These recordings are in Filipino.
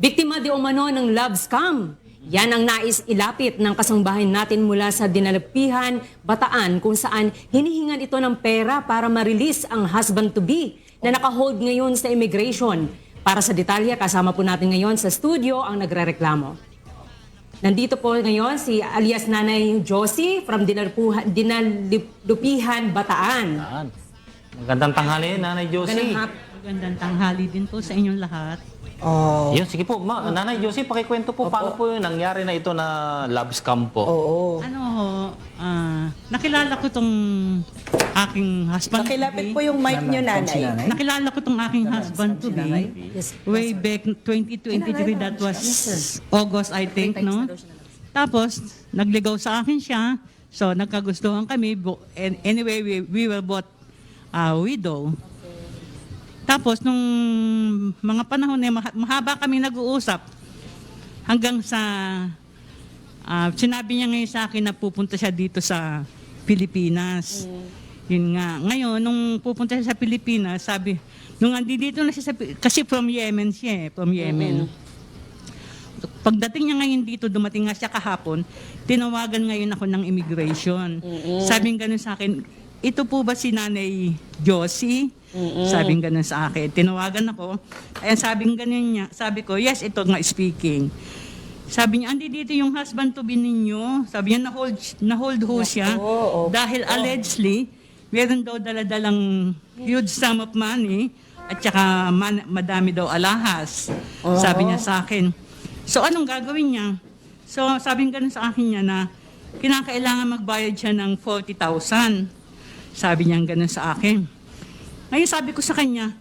Biktima di umano ng love scam. Yan ang nais ilapit ng kasangbahay natin mula sa dinalapihan, Bataan kung saan hinihingan ito ng pera para ma-release ang husband-to-be na nakahold ngayon sa immigration. Para sa detalye, kasama po natin ngayon sa studio ang nagrereklamo. Nandito po ngayon si alias Nanay Josie from Dinalpuha- Dinalupihan, Bataan. Yan. Magandang tanghali, Nanay Josie. Ganun hap- Magandang tanghali din po sa inyong lahat. Oh, Yun, sige po. Ma, Nanay Josie, pakikwento po paano po yung nangyari na ito na love scam po. oo. Ano ho, ah, nakilala ko tong aking husband Pakilapit po yung mic nyo, nanay. Nakilala ko tong aking husband to be way back 2023, that was August I think, no? Tapos, nagligaw sa akin siya. So, nagkagustuhan kami. And anyway, we, we were both uh, widow. Tapos, nung mga panahon na maha- mahaba kami nag-uusap, hanggang sa ah, sinabi niya ngayon sa akin na pupunta siya dito sa Pilipinas. Yun nga. Ngayon, nung pupunta siya sa Pilipinas, sabi, nung andito na siya sa, kasi from Yemen siya eh, from Yemen. Pagdating niya ngayon dito, dumating nga siya kahapon, tinawagan ngayon ako ng immigration. Sabing ganun sa akin, ito po ba si Nanay Josie? Sabing ganun sa akin. Tinawagan ako. Ayan, sabing ganun niya. Sabi ko, yes, ito nga speaking. Sabi niya, andi dito yung husband to be ninyo. Sabi niya, na-hold, na-hold ho siya. oo. Dahil allegedly, meron daw daladalang huge sum of money at saka man- madami daw alahas. Sabi niya sa akin. So anong gagawin niya? So sabi nga ganun sa akin niya na kinakailangan magbayad siya ng 40,000. Sabi niya ganun sa akin. Ngayon sabi ko sa kanya,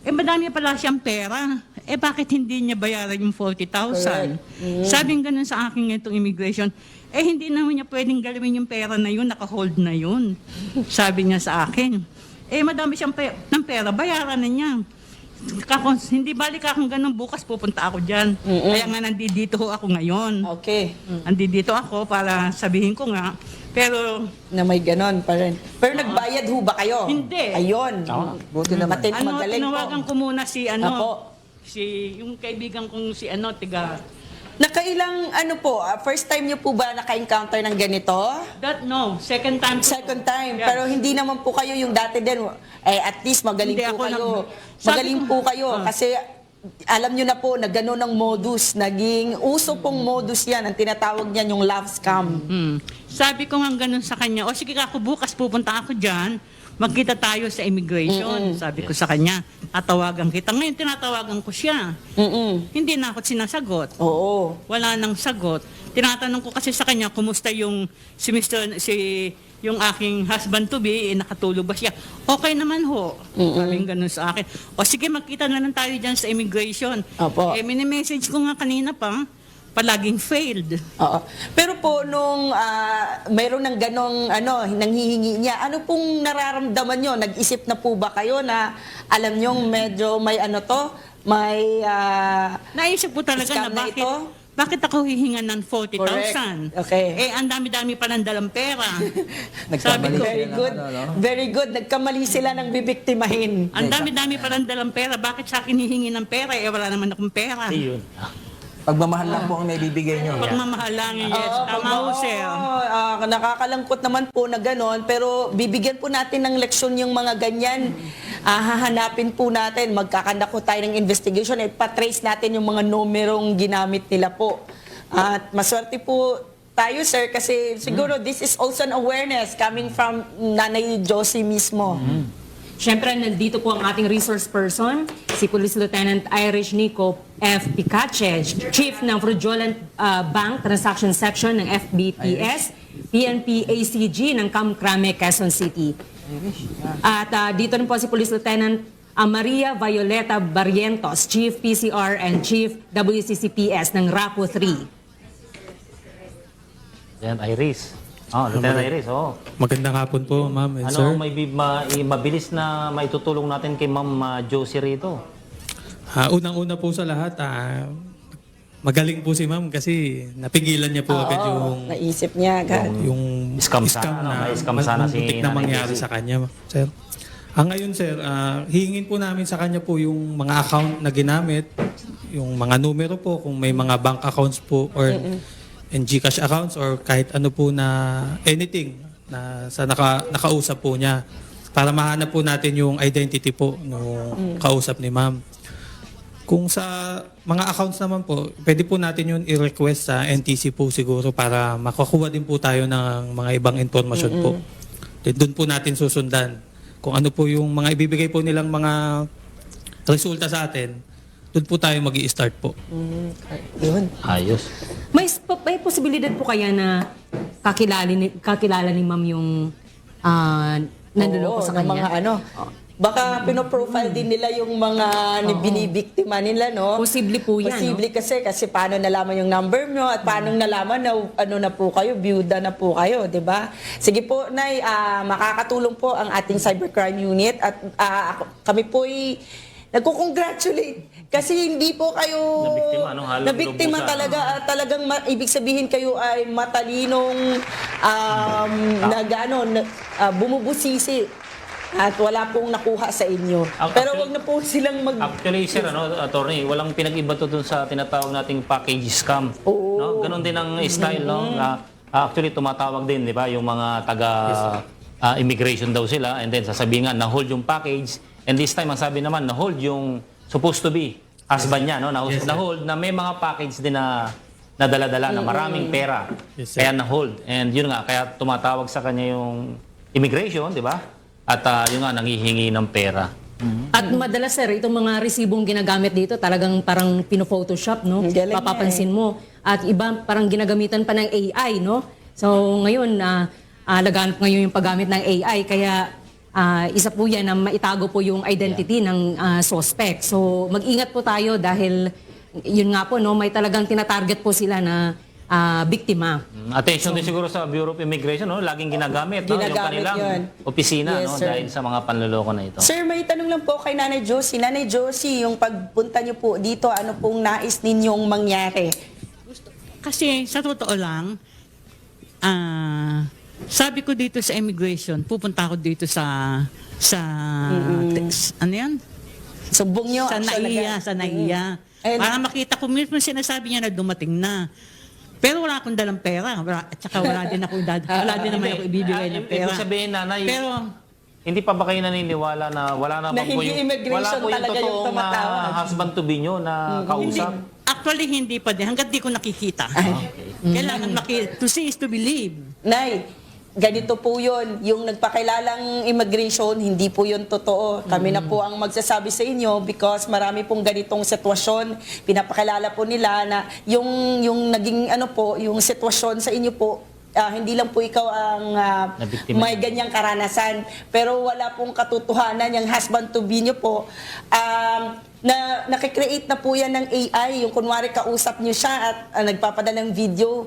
eh madami pala siyang pera. Eh bakit hindi niya bayaran yung 40,000? Sabi nga ganun sa akin itong immigration, eh hindi naman niya pwedeng galawin yung pera na yun, naka-hold na yun. Sabi niya sa akin. Eh madami siyang pe- ng pera, bayaran na niya. Kako, hindi balik akong ganun, bukas pupunta ako dyan. Kaya nga nandito ako ngayon. Okay. Nandito ako para sabihin ko nga. Pero Na may ganon pa rin. Pero nagbayad ho ba kayo? Hindi. Ayun. Buti naman. Matin, ano, magaling tinawagan po. ko muna si ano, Apo. si yung kaibigan kong si ano, tiga Nakailang, ano po, ah, first time nyo po ba naka-encounter ng ganito? That no, second time. ko- Second time. Yes. Pero hindi naman po kayo yung dati din. Eh, at least magaling Hindi, po ako kayo. nag- Sabi Magaling ko- po kayo. Ah. Kasi alam nyo na po na gano'n ang modus. Naging uso pong modus yan. Ang tinatawag niyan yung love scam. Hmm. Sabi ko nga ganun sa kanya, o sige ako bukas pupunta ako dyan, magkita tayo sa immigration. Sabi ko sa kanya, tatawagan kita. Ngayon tinatawagan ko siya. Mm-mm. Hindi na ako sinasagot. Oo. Wala nang sagot. Tinatanong ko kasi sa kanya, kumusta yung si Mr. si yung aking husband to be, eh, nakatulog ba siya? Okay naman ho. Sabi ganun sa akin. O sige, magkita na lang tayo dyan sa immigration. Opo. Eh, mini-message ko nga kanina pa, palaging failed. Oo. Pero po, nung ah, mayroon ng ganong ano, nanghihingi niya, ano pong nararamdaman nyo? Nag-isip na po ba kayo na alam nyo medyo may ano to? May ah, Naisip ko talaga Scam na na bakit, ito? bakit ako hihingan ng 40,000? Correct. Okay. Eh, ang dami-dami pa ng dalang pera. Sabi ko, very good. Very good. Nagkamali sila ng bibiktimahin. ang dami-dami pa ng dalang pera. Bakit sa akin hihingi ng pera? Eh, wala naman akong pera. Ayun. Pagmamahal lang po ang naibibigay nyo. Pagmamahal lang, yes. Oo, Tama ho, sir. oo, ah, nakakalangkot naman po na ganon, pero bibigyan po natin ng leksyon yung mga ganyan. Ah, hahanapin po natin, magkakandako tayo ng investigation at patrace natin yung mga numerong ginamit nila po. At maswerte po tayo, sir, kasi siguro this is also an awareness coming from Nanay Josie mismo. Siyempre, nandito po ang ating resource person, si Police Lieutenant Irish Nico F. Picache, Chief ng Fraudulent uh, Bank Transaction Section ng FBPS, PNP ACG ng Kamkrame, Quezon City. At uh, dito rin po si Police Lieutenant uh, Maria Violeta Barrientos, Chief PCR and Chief WCCPS ng RAPO 3. Yan, Iris. Oh, Lieutenant Iris, oh. Magandang hapon po, ma'am and Ano sir. ang may ma- i- mabilis na maitutulong natin kay Ma'am ah, Josie rito? Ah, unang-una po sa lahat, ah, magaling po si ma'am kasi napigilan niya po agad yung Naisip niya agad. yung Scam sana, no? May scam sana si muntik na Nanay mangyari sa kanya, sir. Ang ngayon sir, ah, hihingin po namin sa kanya po yung mga account na ginamit, yung mga numero po, kung may mga bank accounts po or and GCash accounts or kahit ano po na anything na sa naka, nakausap po niya para mahanap po natin yung identity po no kausap ni ma'am. Kung sa mga accounts naman po, pwede po natin yun i-request sa NTC po siguro para makakuha din po tayo ng mga ibang informasyon po. Then doon po natin susundan. Kung ano po yung mga ibibigay po nilang mga resulta sa atin, doon po tayo mag start po. Yun. Ayos. May, sp- may posibilidad po kaya na kakilala ni, kakilala ni ma'am yung uh, nanduloko Oo, sa ng kanya? mga ano. Baka pinoprofile din nila yung mga ni binibiktima nila, no? Posible po yan, Posible kasi, kasi paano nalaman yung number nyo at paano nalaman na ano na po kayo, byuda na po kayo, di ba? Sige po, Nay, ah, makakatulong po ang ating cybercrime unit at ah, ako- kami po ay nagko-congratulate kasi hindi po kayo Nabiktima, no? Halong nabiktima lubusan. talaga at talagang ma- ibig sabihin kayo ay matalinong um, nag, ano, na- ah, bumubusisi at wala pong nakuha sa inyo. Ac- Pero actually- wag na po silang mag... Actually, sir, ano, attorney, walang pinag-iba to dun sa tinatawag nating package scam. Oo. No? Ganon din ang style, no? Na, ah, actually, tumatawag din, di ba, yung mga taga ah, immigration daw sila and then sasabihin nga, na-hold yung package and this time, ang sabi naman, na-hold yung supposed to be husband niya, no? Na- Yes, sir. na-hold na may mga package din na nadala-dala na maraming pera. Yes, sir. kaya na-hold. And yun nga, kaya tumatawag sa kanya yung immigration, di ba? At ah, yun nga, nangihingi ng pera. At madalas sir, itong mga resibong ginagamit dito talagang parang pino-photoshop, no? Ang galing Papapansin mo. At iba parang ginagamitan pa ng AI, no? So ngayon, na uh, laganap ngayon yung paggamit ng AI. Kaya ah, isa po yan na maitago po yung identity ng ah, suspect. So mag-ingat po tayo dahil yun nga po, no? May talagang tinatarget po sila na ah, biktima. Mm, Attention din siguro sa Bureau of Immigration, no? Laging ginagamit, no? yung Ginagamit kanilang yun. opisina, Yes, no? sir. Dahil sa mga panluloko na ito. Sir, may tanong lang po kay Nanay Josie. Nanay Josie, yung pagpunta niyo po dito, ano pong nais ninyong mangyari? Kasi sa totoo lang, ah, sabi ko dito sa immigration, pupunta ako dito sa sa tex- ano yan? Sumbong niyo. sa actual naiya, agad. sa naiya. Mm. And- Para makita ko mismo sinasabi niya na dumating na. Pero wala akong dalang pera. Wala, at saka wala din ako, dad, wala din naman ako ibibigay Ah, ng pera. Ibig sabihin, nanay, Pero, hindi pa ba kayo naniniwala na wala na Na bang po hindi yung, immigration wala po yung talaga yung totoong tumatawag. ah, husband to be nyo na kausap? actually, hindi pa din. Hanggat di ko nakikita. Kailangan maki- to see is to believe. Nay, ganito po yun. Yung nagpakilalang immigration, hindi po yun totoo. Kami na po ang magsasabi sa inyo because marami pong ganitong sitwasyon. Pinapakilala po nila na yung, yung naging ano po, yung sitwasyon sa inyo po, ah, hindi lang po ikaw ang Nabiktima. may ganyang karanasan. Pero wala pong katotohanan yung husband to be nyo po. Um, na nakikreate na po yan ng AI. Yung kunwari kausap nyo siya at ah, nagpapadala ng video.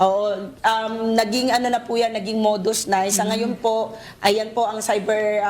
Oo, um, naging ano na po yan, naging modus na. Sa ngayon po, ayan po ang cyber,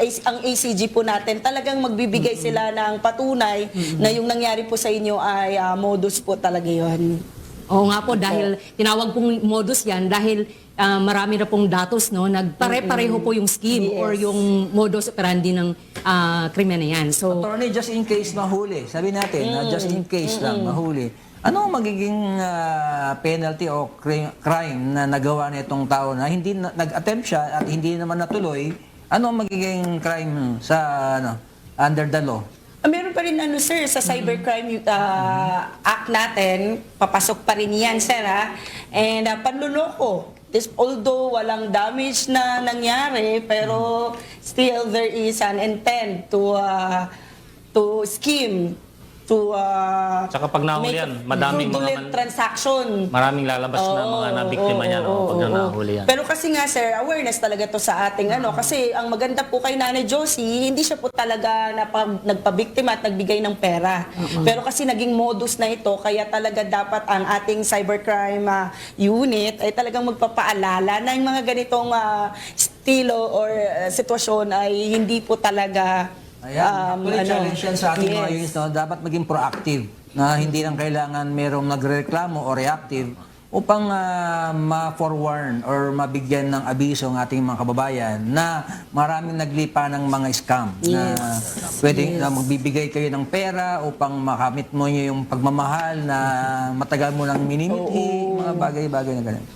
AC ang ACG po natin, talagang magbibigay sila ng patunay na yung nangyari po sa inyo ay ah, modus po talaga yon. Oo nga po, dahil tinawag pong modus yan dahil ah, marami na pong datos, no? Nagpare-pareho po yung scheme Yes. or yung modus operandi ng ah, krimen na yan. So, Attorney, just in case mahuli. Sabi natin, na just in case lang mahuli. Ano magiging ah, penalty o cri- crime na nagawa nitong tao na hindi na- nag-attempt siya at hindi naman natuloy? Ano magiging crime sa ano under the law? Ah, Meron pa rin ano sir, sa Cybercrime uh, Act natin, papasok pa rin yan sir ha. And uh, panluloko. This, although walang damage na nangyari, pero still there is an intent to uh, to scheme to uh, Tsaka pag nahuli yan, madaming mga fraudulent man- transaction. Maraming lalabas na mga nabiktima oo, niya no, oo, pag oo. nahuli yan. Pero kasi nga sir, awareness talaga to sa ating ano. Kasi ang maganda po kay Nanay Josie, hindi siya po talaga napag, nagpabiktima at nagbigay ng pera. Pero kasi naging modus na ito, kaya talaga dapat ang ating cybercrime ah, unit ay talagang magpapaalala na yung mga ganitong ah, estilo or ah, sitwasyon ay hindi po talaga Ayan, um, actually ano, challenge yan sa ating mga yes. units, no? dapat maging proactive na hindi lang kailangan merong nagreklamo o reactive upang ah, ma-forewarn or mabigyan ng abiso ang ating mga kababayan na maraming naglipa ng mga scam na pwedeng na magbibigay kayo ng pera upang makamit mo niyo yung pagmamahal na matagal mo nang minimiti, mga bagay-bagay na ganun.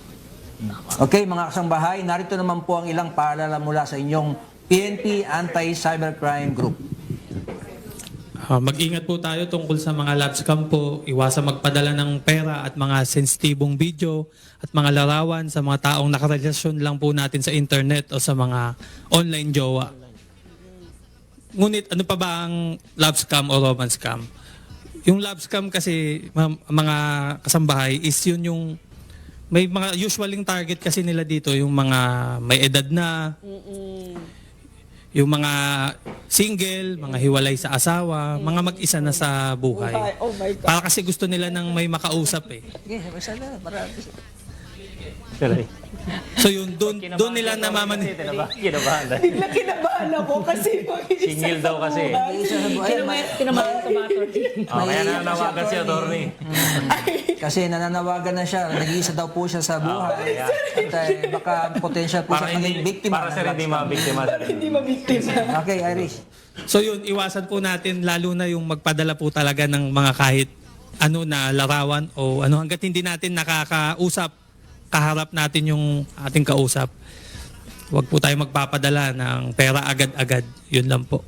Okay, mga kasambahay, narito naman po ang ilang paalala mula sa inyong PNP Anti-Cybercrime Group. Ah, mag-ingat po tayo tungkol sa mga lab scam po. Iwasan magpadala ng pera at mga sensitibong video at mga larawan sa mga taong nakarelasyon lang po natin sa internet o sa mga online jowa. Ngunit ano pa ba ang love scam o romance scam? Yung love scam kasi mga kasambahay is yun yung may mga usualing target kasi nila dito yung mga may edad na yung mga single, mga hiwalay sa asawa, mga mag-isa na sa buhay. Oh my God. Para kasi gusto nila ng may makausap eh. So yun, doon doon nila namaman Kinabahan dahil. Bigla kinabahan ako kasi mag-isa Singil daw kasi. Isa sa buhay, ma- Kinamahan ka ba, Atty. Oh, kaya nanawagan si attorney. kasi nananawagan na siya, nag-iisa daw po siya sa buhay. At eh, baka potential po Para siya maging hindi, biktima. para sa hindi scam. mabiktima. Hindi mabiktima. Okay, Irish. So yun, iwasan po natin lalo na yung magpadala po talaga ng mga kahit ano na larawan o ano hanggat hindi natin nakakausap, kaharap natin yung ating kausap. Huwag po tayo magpapadala ng pera agad-agad. Yun lang po.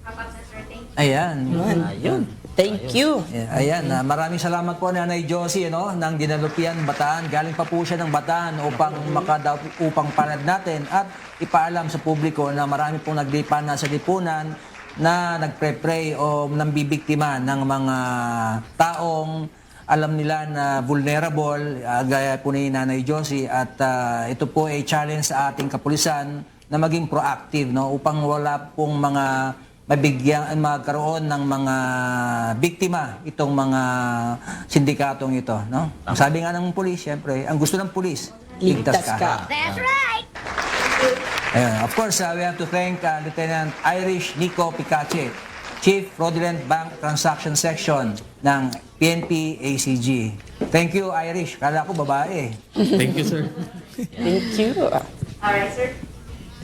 Ayan. Ayun. Thank you. Ayan, ah, maraming salamat po Nanay Josie no, ng Dinalupian Bataan. Galing pa po siya ng Bataan upang makadaw upang palad natin at ipaalam sa publiko na marami pong naglipa na sa lipunan na nagpre-pray o nambibiktima ng mga taong alam nila na vulnerable ah, gaya po ni Nanay Josie at ah, ito po ay challenge sa ating kapulisan na maging proactive no upang wala pong mga mabigyan magkaroon ng mga biktima itong mga sindikatong ito no? Ang sabi nga ng pulis syempre ang gusto ng pulis ligtas, Ligtas ka, ka. That's right! Ayun, of course uh, we have to thank uh, Lieutenant Irish Nico Picache Chief Fraudulent Bank Transaction Section ng PNP ACG. Thank you, Irish. Kala ko babae. Thank you, sir. Thank you. All right, sir.